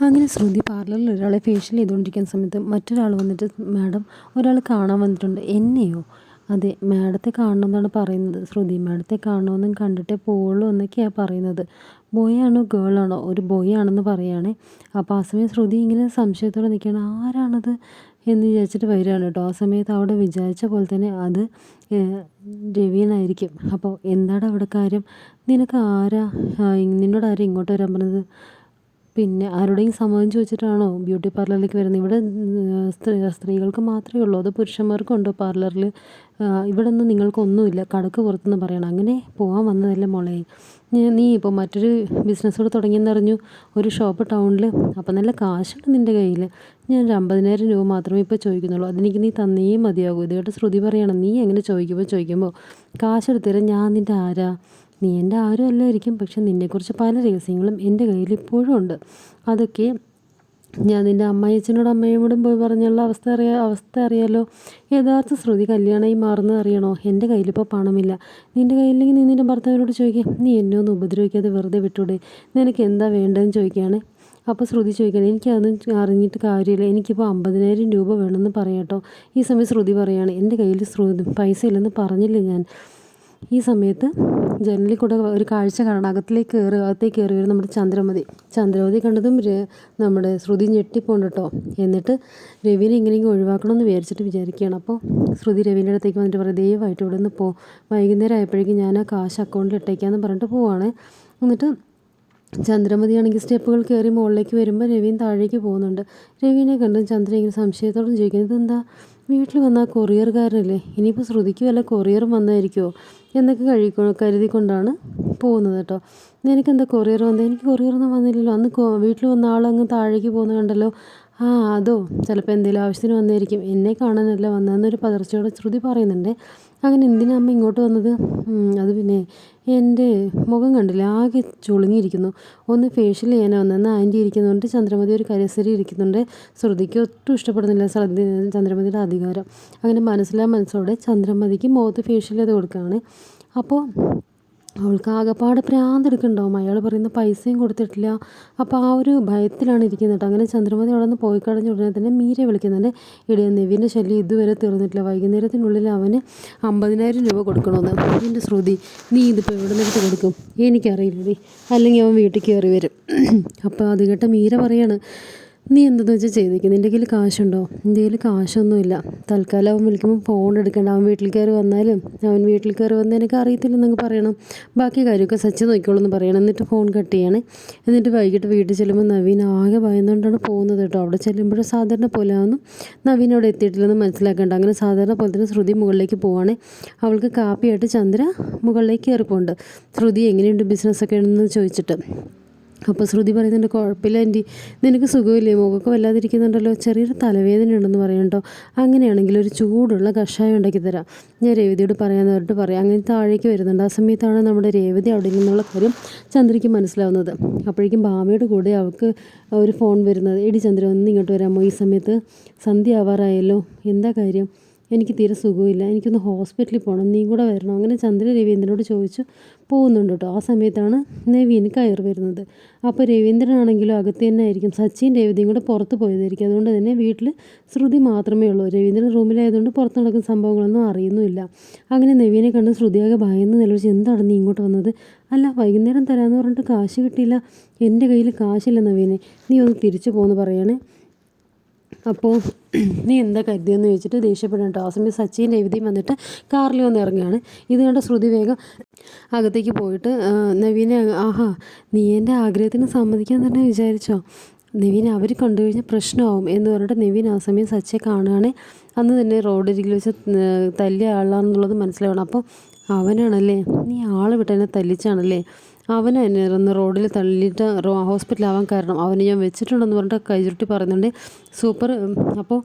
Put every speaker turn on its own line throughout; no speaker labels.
അങ്ങനെ ശ്രുതി പാർലറിൽ ഒരാളെ ഫേഷ്യൽ ചെയ്തുകൊണ്ടിരിക്കുന്ന സമയത്ത് മറ്റൊരാൾ വന്നിട്ട് മാഡം ഒരാൾ കാണാൻ വന്നിട്ടുണ്ട്. എന്നെയോ? അതെ മാഡത്തെ കാണണമെന്നാണ് പറയുന്നത്. ശ്രുതി മാഡത്തെ കാണണമെന്നും കണ്ടിട്ടേ പോവുള്ളൂ എന്നൊക്കെയാണ് പറയുന്നത്. ബോയ് ആണോ ഗേൾ ആണോ ഒരു ബോയ് ആണെന്ന് പറയുകയാണേ അപ്പോൾ ആ സമയം ശ്രുതി ഇങ്ങനെ സംശയത്തോടെ നിൽക്കുകയാണ്. ആരാണത്? എന്ന് വിചാരിച്ചിട്ട് വരികയാണ് കേട്ടോ. ആ സമയത്ത് അവിടെ വിചാരിച്ച പോലെ തന്നെ അത് രവീനായിരിക്കും അപ്പോൾ എന്താണ് അവിടെ കാര്യം? നിനക്ക് ആരാ നിന്നോട് ആരാ ഇങ്ങോട്ട് വരാൻ പറഞ്ഞത്? പിന്നെ ആരുടെയും സമ്മതം ചോദിച്ചിട്ടാണോ ബ്യൂട്ടി പാർലറിലേക്ക് വരുന്നത്? ഇവിടെ സ്ത്രീ സ്ത്രീകൾക്ക് മാത്രമേ ഉള്ളൂ. അത് പുരുഷന്മാർക്കും ഉണ്ടോ പാർലറിൽ? ഇവിടെ ഒന്നും നിങ്ങൾക്കൊന്നുമില്ല. കടക്ക് പുറത്തുനിന്ന് പറയണം. അങ്ങനെ പോകാൻ വന്നതല്ല മോളെ. നീ ഇപ്പോൾ മറ്റൊരു ബിസിനസ് കൂടെ തുടങ്ങിയെന്നറിഞ്ഞു ഒരു ഷോപ്പ് ടൗണിൽ അപ്പം നല്ല കാശുണ്ട് നിന്റെ കയ്യിൽ. ഞാൻ ഒരു അമ്പതിനായിരം രൂപ മാത്രമേ ഇപ്പോൾ ചോദിക്കുന്നുള്ളൂ. അതെനിക്ക് നീ തന്നേ മതിയാകൂ ഇത് കേട്ട് ശ്രുതി പറയണം നീ എങ്ങനെ ചോദിക്കുമ്പോൾ ചോദിക്കുമ്പോൾ കാശെടുത്തരാൻ ഞാൻ നിന്റെ ആരാ? നീ എന്റെ ആരും അല്ലായിരിക്കും പക്ഷെ നിന്നെക്കുറിച്ച് പല രഹസ്യങ്ങളും എന്റെ കയ്യിൽ ഇപ്പോഴും ഉണ്ട്. അതൊക്കെ ഞാൻ നിന്റെ അമ്മയച്ചനോട് അമ്മയോടും പോയി പറഞ്ഞുള്ള അവസ്ഥ അറിയാ അവസ്ഥ അറിയാലോ? യഥാർത്ഥ ശ്രുതി കല്യാണമായി മാറുന്നത് അറിയണോ? എന്റെ കയ്യിലിപ്പോൾ പണമില്ല. നിന്റെ കയ്യിലെങ്കിൽ നീ നിന്റെ ഭർത്താവിനോട് ചോദിക്കാം നീ എന്നെ ഒന്ന് ഉപദ്രവിക്കാതെ വെറുതെ വിട്ടൂടെ? നിനക്ക് എന്താ വേണ്ടതെന്ന് ചോദിക്കുകയാണ് അപ്പോൾ ശ്രുതി ചോദിക്കണം എനിക്കതൊന്നും അറിഞ്ഞിട്ട് കാര്യമില്ല. എനിക്കിപ്പോൾ അമ്പതിനായിരം രൂപ വേണമെന്ന് പറയാട്ടോ ഈ സമയം ശ്രുതി പറയുകയാണ് എന്റെ കയ്യിൽ ശ്രുതി പൈസ ഇല്ലെന്ന് പറഞ്ഞില്ലേ ഞാൻ? ഈ സമയത്ത് ജനലിൽ കൂടെ ഒരു കാഴ്ച കാണണം. അകത്തിലേക്ക് കയറി അകത്തേക്ക് കയറി വരും നമ്മുടെ ചന്ദ്രമതി. ചന്ദ്രമതി കണ്ടതും നമ്മുടെ ശ്രുതി ഞെട്ടിപ്പോണ്ട് കേട്ടോ എന്നിട്ട് രവിനെ ഇങ്ങനെയെങ്കിലും ഒഴിവാക്കണമെന്ന് വിചാരിച്ചിട്ട് വിചാരിക്കുകയാണ്. അപ്പോൾ ശ്രുതി രവിന്റെ അടുത്തേക്ക് വന്നിട്ട് പറയും ദയവായിട്ട് ഇവിടെ നിന്ന് പോ. വൈകുന്നേരം ആയപ്പോഴേക്കും ഞാൻ ആ കാശ് അക്കൗണ്ടിൽ ഇട്ടേക്കാന്ന് പറഞ്ഞിട്ട് പോവാണ്. എന്നിട്ട് ചന്ദ്രമതിയാണെങ്കിൽ സ്റ്റെപ്പുകൾ കയറി മുകളിലേക്ക് വരുമ്പോൾ രവീൻ താഴേക്ക് പോകുന്നുണ്ട്. രവീനെ കണ്ടും ചന്ദ്ര ഇങ്ങനെ സംശയത്തോടെ ചോദിക്കുന്നത് ഇതെന്താ വീട്ടിൽ വന്ന ആ കൊറിയർകാരനല്ലേ? ഇനിയിപ്പോൾ ശ്രുതിക്ക് വല്ല കൊറിയറും വന്നായിരിക്കുമോ എന്നൊക്കെ കഴിക്കോ കരുതിക്കൊണ്ടാണ് പോകുന്നത് കേട്ടോ. നിനക്കെന്താ കൊറിയർ വന്നത് എനിക്ക് കൊറിയർ ഒന്നും വന്നില്ലല്ലോ. അന്ന് വീട്ടിൽ വന്ന ആളങ്ങ് താഴേക്ക് പോകുന്നത് കണ്ടല്ലോ. ആ അതോ? ചിലപ്പോൾ എന്തെങ്കിലും ആവശ്യത്തിന് വന്നായിരിക്കും എന്നെ കാണാനല്ല വന്നതെന്നൊരു പതർച്ചയോടെ ശ്രുതി പറയുന്നുണ്ട്. അങ്ങനെ എന്തിനാ അമ്മ ഇങ്ങോട്ട് വന്നത്? അത് പിന്നെ എന്റെ മുഖം കണ്ടില്ല ആകെ ചുളുങ്ങിയിരിക്കുന്നു. ഒന്ന് ഫേഷ്യൽ ചെയ്യാനാണ് വന്നതെന്ന് ആന്റി ഇരിക്കുന്നുണ്ട്. ചന്ദ്രമതി ഒരു കരസരി ഇരിക്കുന്നുണ്ട്. ശ്രുതിക്ക് ഒട്ടും ഇഷ്ടപ്പെടുന്നില്ല ചന്ദ്രമതിയുടെ അധികാരം. അങ്ങനെ മനസ്സിലാ മനസ്സോടെ ചന്ദ്രമതിക്ക് മുഖത്ത് ഫേഷ്യൽ ചെയ്ത് കൊടുക്കുകയാണ്. അപ്പോൾ അവൾക്ക് ആകെപ്പാടെ പ്രാന്തെടുക്കുന്നുണ്ടാവും അയാൾ പറയുന്ന പൈസയും കൊടുത്തിട്ടില്ല. അപ്പോൾ ആ ഒരു ഭയത്തിലാണ് ഇരിക്കുന്നത് കേട്ടോ. അങ്ങനെ ചന്ദ്രമതി അവിടെ നിന്ന് പോയി കഴിഞ്ഞ ഉടനെ തന്നെ മീരെ വിളിക്കുന്നുണ്ട്. ഇടയ നെവിന്റെ ശല്യം ഇതുവരെ തീർന്നിട്ടില്ല. വൈകുന്നേരത്തിനുള്ളിൽ അവന് അമ്പതിനായിരം രൂപ കൊടുക്കണമെന്ന്. എന്റെ ശ്രുതി നീ ഇതിപ്പോൾ എവിടെ നിന്നെടുത്ത് കൊടുക്കും? എനിക്കറിയില്ലടി. അല്ലെങ്കിൽ അവൻ വീട്ടിൽ കയറി വരും. അപ്പോൾ അത് കേട്ട മീര പറയാണ് നീ എന്തെന്ന് വെച്ചാൽ ചെയ്തേക്കും? നിന്റെ കയ്യിൽ കാശുണ്ടോ? എന്റെ കയ്യിൽ കാശൊന്നുമില്ല. തൽക്കാലം അവൻ വിളിക്കുമ്പോൾ ഫോൺ എടുക്കണ്ട. അവൻ വീട്ടിൽ കയറി വന്നാലും അവൻ വീട്ടിൽ കയറി വന്ന് എനിക്ക് അറിയത്തില്ലെന്നങ്ങ് പറയണം. ബാക്കി കാര്യമൊക്കെ സച്ചി നോക്കിക്കോളൂ എന്ന് പറയണം. എന്നിട്ട് ഫോൺ കട്ട് ചെയ്യണേ. എന്നിട്ട് വൈകിട്ട് വീട്ടിൽ ചെല്ലുമ്പോൾ നവീൻ ആകെ ഭയന്നുകൊണ്ടാണ് പോകുന്നത് കേട്ടോ. അവിടെ ചെല്ലുമ്പോൾ സാധാരണ പോലെ ആവുന്നു നവീൻ അവിടെ എത്തിയിട്ടില്ലെന്ന് മനസ്സിലാക്കേണ്ട. അങ്ങനെ സാധാരണ പോലെ തന്നെ ശ്രുതി മുകളിലേക്ക് പോവാണ്. അവൾക്ക് കാപ്പിയായിട്ട് ചന്ദ്ര മുകളിലേക്ക് കയറിപ്പോണ്ട്. ശ്രുതി എങ്ങനെയുണ്ട് ബിസിനസ്സൊക്കെ ഉണ്ടെന്ന് ചോദിച്ചിട്ട്. അപ്പോൾ ശ്രുതി പറയുന്നുണ്ട് കുഴപ്പമില്ല ആന്റി. നിനക്ക് സുഖമില്ലേ? മുഖമൊക്കെ വല്ലാതിരിക്കുന്നുണ്ടല്ലോ. ചെറിയൊരു തലവേദന ഉണ്ടെന്ന് പറയുന്നുണ്ടോ? അങ്ങനെയാണെങ്കിൽ ഒരു ചൂടുള്ള കഷായം ഉണ്ടാക്കി തരാം. ഞാൻ രേവതിയോട് പറയാമെന്ന് പറഞ്ഞിട്ട് പറയാം. അങ്ങനെ താഴേക്ക് വരുന്നുണ്ട്. ആ സമയത്താണ് നമ്മുടെ രേവതി അവിടെ നിന്നുള്ള കാര്യം ചന്ദ്രയ്ക്ക് മനസ്സിലാവുന്നത്. അപ്പോഴേക്കും ഭാമയുടെ കൂടെ അവൾക്ക് ഒരു ഫോൺ വരുന്നത്. എടി ചന്ദ്ര ഒന്ന് ഇങ്ങോട്ട് വരാമോ? ഈ സമയത്ത് സന്ധ്യ ആവാറായല്ലോ. എന്താ കാര്യം? എനിക്ക് തീരെ സുഖമില്ല. എനിക്കൊന്ന് ഹോസ്പിറ്റലിൽ പോകണം നീ കൂടെ വരണം. അങ്ങനെ ചന്ദ്ര രവീന്ദ്രനോട് ചോദിച്ചു. പോകുന്നുണ്ട് കേട്ടോ. ആ സമയത്താണ് നവീന് കയറി വരുന്നത്. അപ്പോൾ രവീന്ദ്രനാണെങ്കിലും അകത്ത് തന്നെ ആയിരിക്കും. സച്ചിൻ രവീന്ദ്രയും കൂടെ പുറത്ത് പോയതായിരിക്കും. അതുകൊണ്ട് തന്നെ വീട്ടിൽ ശ്രുതി മാത്രമേ ഉള്ളൂ. രവീന്ദ്രൻ റൂമിലായതുകൊണ്ട് പുറത്ത് നടക്കുന്ന സംഭവങ്ങളൊന്നും അറിയുന്നുമില്ല. അങ്ങനെ നവീനെ കണ്ട് ശ്രുതിയാകെ ഭയന്ന് നിലവിളിച്ച് എന്താണ് നീ ഇങ്ങോട്ട് വന്നത്? അല്ല വൈകുന്നേരം തരാമെന്ന് പറഞ്ഞിട്ട് കാശ് കിട്ടിയില്ല. എന്റെ കയ്യിൽ കാശില്ല നവീനെ. നീ ഒന്ന് തിരിച്ചു പോകുമെന്ന് പറയണേ. അപ്പോൾ നീ എന്താ കരുതിയെന്ന് ചോദിച്ചിട്ട് ദേഷ്യപ്പെടാൻ കേട്ടോ. ആ സമയം സച്ചിൻ രവിതയും വന്നിട്ട് കാറിൽ വന്ന് ഇറങ്ങുകയാണ്. ഇത് കണ്ട ശ്രുതി വേഗം അകത്തേക്ക് പോയിട്ട് നവീനെ ആഹാ നീ എന്റെ ആഗ്രഹത്തിന് സമ്മതിക്കാൻ തന്നെ വിചാരിച്ചോ? നിവിൻ അവർ കണ്ടുകഴിഞ്ഞാൽ പ്രശ്നമാവും എന്ന് പറഞ്ഞിട്ട് നിവിൻ ആ സമയം സച്ചെ കാണുകയാണെ. അന്ന് തന്നെ റോഡരികിൽ വെച്ച് തല്ലിയ ആളാണെന്നുള്ളത് മനസ്സിലാവണം. അപ്പോൾ അവനാണല്ലേ? നീ ആൾ വിട്ടതിനെ തല്ലിച്ചാണല്ലേ? അവനെ എന്നെ ഇറന്ന് റോഡിൽ തള്ളിയിട്ട് ഹോസ്പിറ്റലാവാൻ കാരണം അവനെ ഞാൻ വെച്ചിട്ടുണ്ടെന്ന് പറഞ്ഞിട്ട് കൈചുരുട്ടി പറയുന്നുണ്ട്. സൂപ്പർ. അപ്പോൾ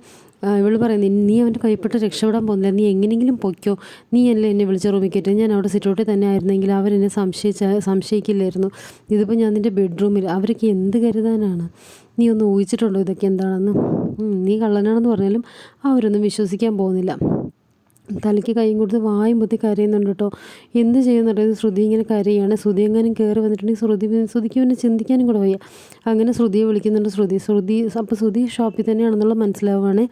ഇവൾ പറയുന്നത് നീ അവന്റെ കൈപ്പെട്ട് രക്ഷപ്പെടാൻ പോകുന്നില്ല. നീ എങ്ങനെയെങ്കിലും പൊയ്ക്കോ. നീ അല്ലേ എന്നെ വിളിച്ച റൂമിൽ കയറ്റി ഞാൻ അവിടെ സിറ്റൗട്ടിൽ തന്നെ ആയിരുന്നെങ്കിൽ അവരെന്നെ സംശയിച്ച സംശയിക്കില്ലായിരുന്നു. ഇതിപ്പോൾ ഞാൻ നിന്റെ ബെഡ്റൂമിൽ അവരൊക്കെ എന്ത് കരുതാനാണ്? നീ ഒന്ന് ഊഹിച്ചിട്ടുണ്ടോ ഇതൊക്കെ എന്താണെന്ന്? നീ കള്ളനാണെന്ന് പറഞ്ഞാലും അവരൊന്നും വിശ്വസിക്കാൻ പോകുന്നില്ല. തലയ്ക്ക് കൈയും കൊടുത്ത് വായും പൊത്തി കരയുന്നുണ്ട് കേട്ടോ. എന്ത് ചെയ്യുന്നുണ്ട് ശ്രുതി ഇങ്ങനെ കരയാണ്. ശ്രുതി എങ്ങാനും കയറി വന്നിട്ടുണ്ടെങ്കിൽ ശ്രുതി ശ്രുതിക്ക് പിന്നെ ചിന്തിക്കാനും കൂടെ വയ്യ. അങ്ങനെ ശ്രുതിയെ വിളിക്കുന്നുണ്ട് ശ്രുതി. ശ്രുതി അപ്പോൾ ശ്രുതി ഷോപ്പിൽ തന്നെയാണെന്നുള്ള മനസ്സിലാവുകയാണ്.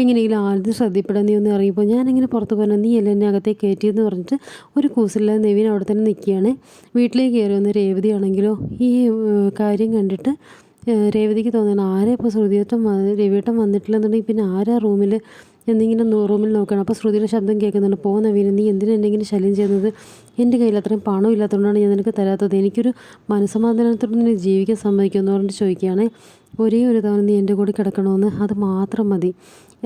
എങ്ങനെയെങ്കിലും ആദ്യം ശ്രദ്ധപ്പെടാൻ നീ ഒന്ന് ഇറങ്ങിപ്പോൾ ഞാനിങ്ങനെ പുറത്ത് പോകാൻ നീ അല്ല എന്നെ കയറ്റിയെന്ന് പറഞ്ഞിട്ട് ഒരു കൂസില്ലാതെ നെവിൻ അവിടെ തന്നെ നിൽക്കുകയാണ്. വീട്ടിലേക്ക് കയറി വന്ന് രേവതിയാണെങ്കിലോ ഈ കാര്യം കണ്ടിട്ട് രേവതിക്ക് തോന്നുന്നു ആരെ ഇപ്പോൾ ശ്രുതിയേട്ടം രവിയേട്ടം വന്നിട്ടില്ലെന്നുണ്ടെങ്കിൽ പിന്നെ ആരാ റൂമിൽ നോ- റൂമിൽ നോക്കണം അപ്പോൾ ശ്രുതിയുടെ ശബ്ദം കേൾക്കുന്നുണ്ട്. പോകുന്ന വീര് നീ എന്തിനാ എന്നെ ഇങ്ങനെ ശല്യം ചെയ്യുന്നത്? എന്റെ കയ്യിൽ അത്രയും പണം ഇല്ലാത്തതുകൊണ്ടാണ് ഞാൻ നിനക്ക് തരാത്തത്. എനിക്കൊരു മനസ്സമാധാനത്തോടെ നിന്നെ ജീവിക്കാൻ സമ്മതിക്കുമെന്ന് പറഞ്ഞിട്ട് ചോദിക്കുകയാണ്. ഒരേ ഒരു തവണ നീ എന്റെ കൂടെ കിടക്കണമെന്ന് അത് മാത്രം മതി.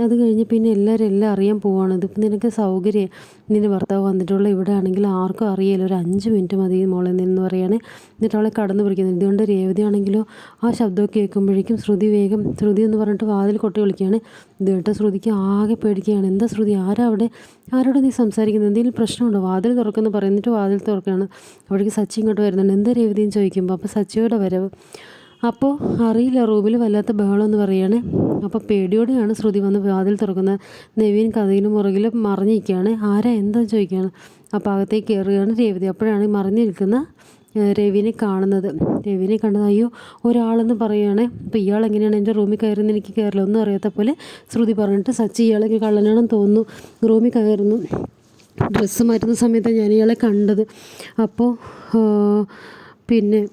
അത് കഴിഞ്ഞ് പിന്നെ എല്ലാവരും എല്ലാം അറിയാൻ പോവാണ്. ഇതിപ്പോൾ നിനക്ക് സൗകര്യം. നിന്റെ ഭർത്താവ് വന്നിട്ടുള്ള ഇവിടെ ആണെങ്കിൽ ആർക്കും അറിയില്ല. ഒരു അഞ്ച് മിനിറ്റ് മതി മോളെ നിന്ന് പറയാണ്. എന്നിട്ട് അവളെ കടന്നു പിടിക്കുന്നത് ഇതുകൊണ്ട് രേവതിയാണെങ്കിലോ ആ ശബ്ദമൊക്കെ കേൾക്കുമ്പോഴേക്കും ശ്രുതി വേഗം ശ്രുതി എന്ന് പറഞ്ഞിട്ട് വാതിൽ കൊട്ടി വിളിക്കുകയാണ്. ഇത് കേട്ട ശ്രുതിക്ക് ആകെ പേടിക്കുകയാണ്. എന്താ ശ്രുതി? ആരാ അവിടെ? ആരോട് നീ സംസാരിക്കുന്നത്? എന്തെങ്കിലും പ്രശ്നമുണ്ടോ? വാതിൽ തുറക്കുമെന്ന് പറയുന്നിട്ട് വാതിൽ തുറക്കുകയാണ്. അവിടേക്ക് സച്ചി ഇങ്ങോട്ട് വരുന്നുണ്ട്. എന്താ രേവതിയും ചോദിക്കുമ്പോൾ അപ്പോൾ സച്ചിയുടെ വരവ്. അപ്പോൾ അറിയില്ല റൂമിൽ വല്ലാത്ത ബഹളം എന്ന് പറയുകയാണ് അപ്പോൾ പേടിയോടെയാണ് ശ്രുതി വന്ന് വാതിൽ തുറക്കുന്നത് നവീൻ കഥയിന് മുറകിൽ മറിഞ്ഞിരിക്കുകയാണ് ആരാ? എന്താ? ചോദിക്കുകയാണ്. അപ്പോൾ അകത്തേക്ക് കയറുകയാണ് രേവതി. അപ്പോഴാണ് മറിഞ്ഞു നിൽക്കുന്ന രവിനെ കാണുന്നത്. രവിനെ കണ്ടത് അയ്യോ ഒരാളെന്ന് പറയുകയാണ് അപ്പോൾ ഇയാൾ എങ്ങനെയാണ് എന്റെ റൂമിൽ കയറുന്നത് എനിക്ക് കയറില്ല ഒന്നും അറിയാത്ത പോലെ ശ്രുതി പറഞ്ഞിട്ട് സച്ചി ഇയാളെ കള്ളനാണെന്ന് തോന്നുന്നു. റൂമിൽ കയറുന്നു. ഡ്രസ്സ് മാറ്റുന്ന സമയത്താണ് ഞാൻ ഇയാളെ കണ്ടത്. അപ്പോൾ പിന്നെ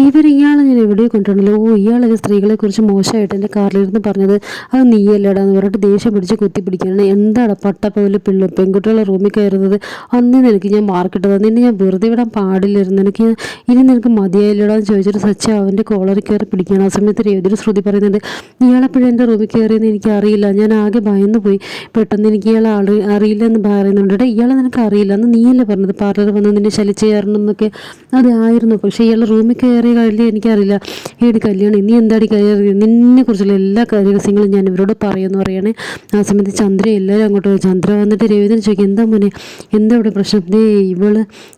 ഇവർ ഇയാൾ ഞാൻ എവിടെ കണ്ടിട്ടുണ്ടല്ലോ ഓ ഇയാളൊക്കെ സ്ത്രീകളെക്കുറിച്ച് മോശമായിട്ട് എന്റെ കാറിലിരുന്ന് പറഞ്ഞത്. അത് നീയല്ലടാ എന്ന് പറഞ്ഞിട്ട് ദേഷ്യം പിടിച്ച് കുത്തി എന്താടാ എന്താണ് പോലെ പിള്ള പെൺകുട്ടികളെ റൂമിൽ കയറുന്നത്? അന്ന് നിനക്ക് ഞാൻ മാർക്കിട്ടത് നിന്നെ ഞാൻ വെറുതെ വിടാൻ പാടില്ലായിരുന്നു. എനിക്ക് ഇനി നിനക്ക് മതിയായില്ലടാ എന്ന് ചോദിച്ചിട്ട് സച്ച അവന്റെ കോളറിൽ കയറി പിടിക്കുകയാണ്. ആ സമയത്ത് രേവതിയുടെ ശ്രുതി പറയുന്നുണ്ട് ഇയാളെപ്പോഴും എന്റെ റൂമിൽ കയറിയെന്ന് എനിക്ക് അറിയില്ല ഞാൻ ആകെ ഭയന്ന് പോയി പെട്ടെന്ന് എനിക്ക് ഇയാളെ അറി അറിയില്ല എന്ന് പറയുന്നുണ്ട്. എടാ ഇയാളെ നിനക്ക് അറിയില്ല. അന്ന് നീയല്ലേ പറഞ്ഞത്? പാർലർ വന്ന് നിന്നെ ശലിച്ചു കയറണം എന്നൊക്കെ അതായിരുന്നു പക്ഷേ ഇയാൾ റൂമിൽ കയറിയ കാര്യം എനിക്കറിയില്ല. ഏടി കല്യാണം. നീ എന്താടി കയറി? നിന്നെ കുറിച്ചുള്ള എല്ലാ രഹസ്യങ്ങളും ഞാൻ ഇവരോട് പറയുമെന്ന് പറയണേ. ആ സമയത്ത് ചന്ദ്ര എല്ലാവരും അങ്ങോട്ട് ചന്ദ്ര വന്നിട്ട് രവീന്ദ്രൻ ചോദിക്കും എന്താ മോനെ? എന്താ ഇവിടെ പ്രശ്നം? ദേ ഇവൾ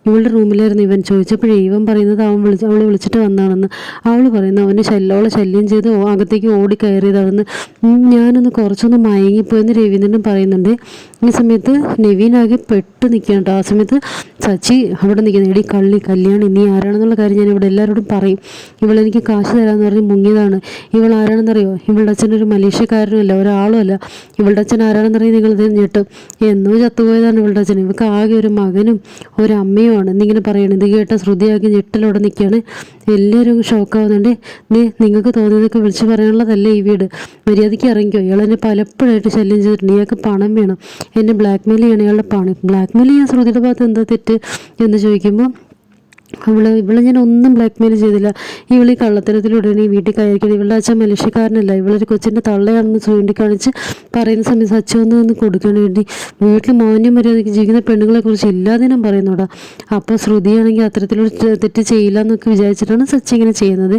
ഇവളുടെ റൂമിലായിരുന്നു ഇവൻ. ചോദിച്ചപ്പോഴേ ഇവൻ പറയുന്നത് അവൻ വിളിച്ച് അവൾ വിളിച്ചിട്ട് വന്നാണെന്ന്. അവൾ പറയുന്നത് അവന് ശല്യം അവളെ ശല്യം ചെയ്ത് അകത്തേക്ക് ഓടി കയറിയതാണെന്ന്. ഞാനൊന്ന് കുറച്ചൊന്ന് മയങ്ങിപ്പോയെന്ന് രവീന്ദ്രനും പറയുന്നുണ്ട്. ഈ സമയത്ത് നവീനാകെ പെട്ട് നിൽക്കുകയാണ് ആ സമയത്ത് സച്ചി അവിടെ നിൽക്കുന്നത് എടി കള്ളി കല്യാണി നീ ആരാണെന്നുള്ള കാര്യം ഞാൻ ഇവിടെ എല്ലാവരോടും പറയും ഇവളെനിക്ക് കാശ് തരാമെന്ന് പറഞ്ഞ് മുങ്ങിയതാണ്. ഇവൾ ആരാണെന്നറിയോ? ഇവളുടെ അച്ഛൻ ഒരു മലേഷ്യക്കാരനുമല്ല ഒരാളുമല്ല. ഇവളുടെ അച്ഛൻ ആരാണെന്നറിയാം നിങ്ങൾ ഞെട്ടും. എന്നോ ചത്തുപോയതാണ് ഇവളുടെ അച്ഛൻ. ഇവൾക്ക് ആകെ ഒരു മകനും ഒരു അമ്മയുമാണ് എന്നിങ്ങനെ പറയണം. ഇത് കേട്ട ശ്രുതിയാക്കി ഞെട്ടലോടെ നിൽക്കുകയാണ് എല്ലാവരും ഷോക്കാവുന്നുണ്ട്. നീ നിങ്ങൾക്ക് തോന്നിയതൊക്കെ വിളിച്ചു പറയാനുള്ളതല്ലേ ഈ വീട്? മര്യാദയ്ക്ക് ഇറങ്ങിക്കോ. ഇയാൾ എന്നെ പലപ്പോഴായിട്ട് ശല്യം ചെയ്തിട്ടുണ്ട്. ഇയാൾക്ക് പണം വേണം. എന്നെ ബ്ലാക്ക് മെയിൽ ചെയ്യണം ഇയാളുടെ പണം. ബ്ലാക്ക് മെയിൽ ചെയ്യാൻ ശ്രുതിയുടെ ഭാഗത്ത് എന്താ തെറ്റ്? എന്ന് ചോദിക്കുമ്പോൾ അവൾ ഇവളെ ഞാൻ ഒന്നും ബ്ലാക്ക് മെയിൽ ചെയ്തില്ല. ഇവൾ ഈ കള്ളത്തരത്തിലൂടെ ഈ വീട്ടിൽ കയറിക്കണം ഇവളുടെ അച്ഛൻ മനുഷ്യക്കാരനല്ല ഇവളൊരു കൊച്ചിന്റെ തള്ളയാണെന്ന് ചൂണ്ടിക്കാണിച്ച് പറയുന്ന സമയത്ത് സച്ചു ഒന്ന് കൊടുക്കാൻ വേണ്ടി വീട്ടിൽ മാന്യം മര്യാദയ്ക്ക് ജീവിക്കുന്ന പെണ്ണുങ്ങളെ കുറിച്ച് ഇല്ലാതിനും പറയുന്നോടാ. അപ്പോൾ ശ്രുതിയാണെങ്കിൽ അത്തരത്തിലൊരു തെറ്റ് ചെയ്യില്ല എന്നൊക്കെ വിചാരിച്ചിട്ടാണ് സച്ചി ഇങ്ങനെ ചെയ്യുന്നത്.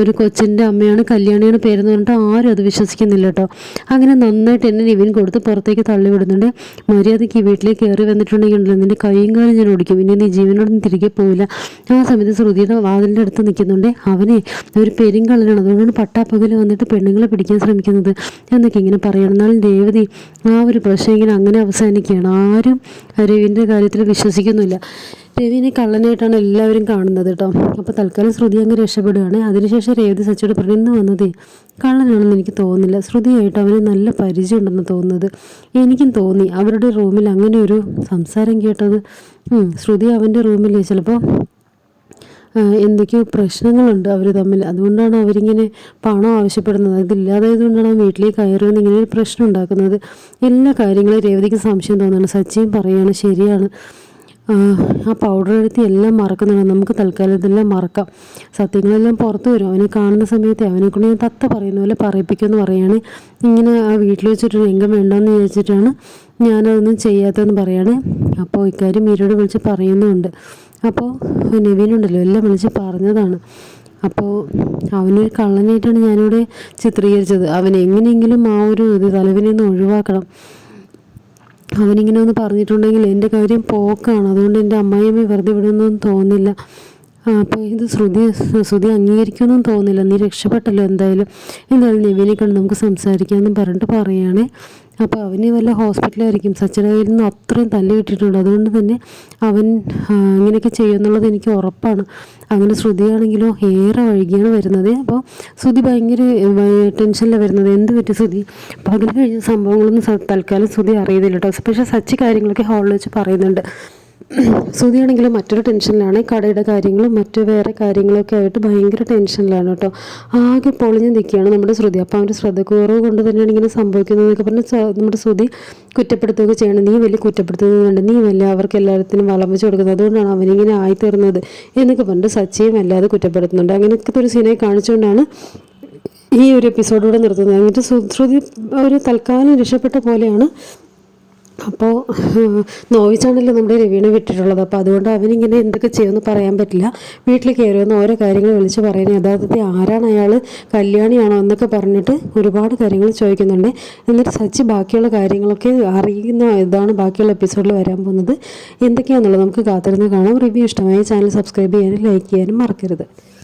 ഒരു കൊച്ചിന്റെ അമ്മയാണ് കല്യാണിയാണ് പേരെന്ന് പറഞ്ഞിട്ട് ആരും അത് വിശ്വസിക്കുന്നില്ല കേട്ടോ അങ്ങനെ നന്നായിട്ട് എന്നെ നിവിൻ കൊടുത്ത് പുറത്തേക്ക് തള്ളി വിടുന്നുണ്ട്. മര്യാദയ്ക്ക് ഈ വീട്ടിലേക്ക് കയറി വന്നിട്ടുണ്ടെങ്കിൽ നിന്റെ കൈയും കാലം ഞാൻ ഓടിക്കും. ഇനി നീ ജീവനോടൊന്നും തിരികെ പോവില്ല. ആ സമയത്ത് ശ്രുതിയുടെ വാതിലിന്റെ അടുത്ത് നിൽക്കുന്നുണ്ട്. അവനെ ഒരു പെരുങ്കള്ളനാണ് അതുകൊണ്ടാണ് പട്ടാപ്പകൽ വന്നിട്ട് പെണ്ണുങ്ങളെ പിടിക്കാൻ ശ്രമിക്കുന്നത് എന്നൊക്കെ ഇങ്ങനെ പറയണം. എന്നാലും രേവതി ആ ഒരു പ്രശ്നം ഇങ്ങനെ അങ്ങനെ അവസാനിക്കുകയാണ്. ആരും രവിന്റെ കാര്യത്തിൽ വിശ്വസിക്കുന്നില്ല രവിനെ കള്ളനായിട്ടാണ് എല്ലാവരും കാണുന്നത് കേട്ടോ. അപ്പോൾ തൽക്കാലം ശ്രുതി അങ്ങ് രക്ഷപ്പെടുകയാണ്. അതിനുശേഷം രേവതി സച്ചിയോട് പറഞ്ഞു ഇന്ന് വന്നതേ കള്ളനാണെന്ന് എനിക്ക് തോന്നുന്നില്ല. ശ്രുതിയായിട്ട് അവന് നല്ല പരിചയമുണ്ടെന്ന് തോന്നുന്നത് എനിക്കും തോന്നി. അവരുടെ റൂമിൽ അങ്ങനെ ഒരു സംസാരം കേട്ടത്. ശ്രുതി അവന്റെ റൂമിൽ ചിലപ്പോൾ എന്തൊക്കെയോ പ്രശ്നങ്ങളുണ്ട് അവർ തമ്മിൽ. അതുകൊണ്ടാണ് അവരിങ്ങനെ പണം ആവശ്യപ്പെടുന്നത്. ഇതില്ലാതായതുകൊണ്ടാണ് അവൻ വീട്ടിലേക്ക് കയറുമെന്ന് ഇങ്ങനെ ഒരു പ്രശ്നം ഉണ്ടാക്കുന്നത്. എല്ലാ കാര്യങ്ങളും രേവതിക്ക് സംശയം തോന്നുന്നു സച്ചിൻ പറയുകയാണ് ശരിയാണ്. ആ, പൗഡർ എടുത്ത് എല്ലാം മറക്കുന്നുണ്ട് നമുക്ക് തൽക്കാലം ഇതെല്ലാം മറക്കാം. സത്യങ്ങളെല്ലാം പുറത്തു വരും. അവനെ കാണുന്ന സമയത്ത് അവനെ കൊണ്ട് ഞാൻ തത്ത പറയുന്ന പോലെ പറയിപ്പിക്കുമെന്ന് പറയാണ്. ഇങ്ങനെ ആ വീട്ടിൽ വെച്ചിട്ട് രംഗം വേണ്ടെന്ന് വിചാരിച്ചിട്ടാണ് ഞാനതൊന്നും ചെയ്യാത്തതെന്ന് പറയുകയാണ് അപ്പോൾ ഇക്കാര്യം മീരോട് വിളിച്ച് പറയുന്നുമുണ്ട് അപ്പോൾ നവീനുണ്ടല്ലോ എല്ലാം വിളിച്ച് പറഞ്ഞതാണ്. അപ്പോൾ അവനൊരു കള്ളനായിട്ടാണ് ഞാനിവിടെ ചിത്രീകരിച്ചത്. അവൻ എങ്ങനെയെങ്കിലും ആ ഒരു ഇത് തലവിനെ ഒന്ന് ഒഴിവാക്കണം. അവനിങ്ങനെ ഒന്ന് പറഞ്ഞിട്ടുണ്ടെങ്കിൽ എന്റെ കാര്യം പോക്കാണ്. അതുകൊണ്ട് എന്റെ അമ്മായിയമ്മ വെറുതെ വിടുന്നൊന്നും തോന്നില്ല. അപ്പോൾ ഇത് ശ്രുതി ശ്രുതി അംഗീകരിക്കുമെന്നും തോന്നില്ല. നീ രക്ഷപ്പെട്ടല്ലോ എന്തായാലും. എന്തായാലും നിവിനെ കണ്ട് നമുക്ക് സംസാരിക്കാമെന്നും പറഞ്ഞിട്ട് പറയുകയാണേ. അപ്പോൾ അവന് വല്ല ഹോസ്പിറ്റലായിരിക്കും. സച്ചിന്റെ കയ്യിൽ നിന്ന് അത്രയും തല്ല് കിട്ടിയിട്ടുണ്ട്. അതുകൊണ്ട് തന്നെ അവൻ ഇങ്ങനെയൊക്കെ ചെയ്യുമെന്നുള്ളത് എനിക്ക് ഉറപ്പാണ്. അങ്ങനെ ശ്രുതിയാണെങ്കിലോ ഏറെ വൈകിയാണ് വരുന്നത്. അപ്പോൾ ശ്രുതി ഭയങ്കര ടെൻഷനിലാണ് വരുന്നത്. എന്ത് പറ്റി ശ്രുതി? പകൽ കഴിഞ്ഞ സംഭവങ്ങളൊന്നും തൽക്കാലം ശ്രുതി അറിയുന്നില്ല കേട്ടോ. പക്ഷേ സച്ചി കാര്യങ്ങളൊക്കെ ഹാളിൽ വെച്ച് പറയുന്നുണ്ട്. ശ്രുതിയാണെങ്കിലും മറ്റൊരു ടെൻഷനിലാണ്. കടയുടെ കാര്യങ്ങളും മറ്റു വേറെ കാര്യങ്ങളൊക്കെ ആയിട്ട് ഭയങ്കര ടെൻഷനിലാണ് കേട്ടോ. ആകെ പൊളിഞ്ഞ് നിൽക്കുകയാണ് നമ്മുടെ ശ്രുതി. അപ്പോൾ അവന്റെ ശ്രദ്ധക്കുറവ് കൊണ്ട് തന്നെയാണ് ഇങ്ങനെ സംഭവിക്കുന്നതെന്നൊക്കെ പറഞ്ഞ് നമ്മുടെ ശ്രുതി കുറ്റപ്പെടുത്തുകയൊക്കെ ചെയ്യണം. നീ വലിയ കുറ്റപ്പെടുത്തുന്നുണ്ട് നീ വലിയ അവർക്ക് എല്ലാത്തിനും വളം വെച്ച് കൊടുക്കുന്നത്? അതുകൊണ്ടാണ് അവനിങ്ങനെ ആയിത്തീർന്നത്? എന്നൊക്കെ പറഞ്ഞിട്ട് സച്ചിയും അല്ലാതെ കുറ്റപ്പെടുത്തുന്നുണ്ട്. അങ്ങനെയൊക്കെ ഒരു സീനെ കാണിച്ചുകൊണ്ടാണ് ഈ ഒരു എപ്പിസോഡൂടെ നിർത്തുന്നത്. എന്നിട്ട് ശ്രു- ശ്രുതി ഒരു തൽക്കാലം രക്ഷപ്പെട്ട പോലെയാണ് അപ്പോൾ നോവിച്ചാണല്ലോ നമ്മുടെ രവീണ വിട്ടിട്ടുള്ളത്. അപ്പോൾ അതുകൊണ്ട് അവനിങ്ങനെ എന്തൊക്കെ ചെയ്യുമെന്ന് പറയാൻ പറ്റില്ല. വീട്ടിൽ കയറുമെന്ന് ഓരോ കാര്യങ്ങൾ വിളിച്ച് പറയുന്നത് യഥാർത്ഥത്തിൽ ആരാണ് അയാൾ കല്യാണിയാണോ എന്നൊക്കെ പറഞ്ഞിട്ട് ഒരുപാട് കാര്യങ്ങൾ ചോദിക്കുന്നുണ്ട്. എന്നിട്ട് സച്ചി ബാക്കിയുള്ള കാര്യങ്ങളൊക്കെ അറിയുന്ന ഇതാണ് ബാക്കിയുള്ള എപ്പിസോഡിൽ വരാൻ പോകുന്നത്. എന്തൊക്കെയാണെന്നുള്ളത് നമുക്ക് കാത്തിരുന്ന് കാണാം. റിവ്യൂ ഇഷ്ടമായ ചാനൽ സബ്സ്ക്രൈബ് ചെയ്യാനും ലൈക്ക് ചെയ്യാനും മറക്കരുത്.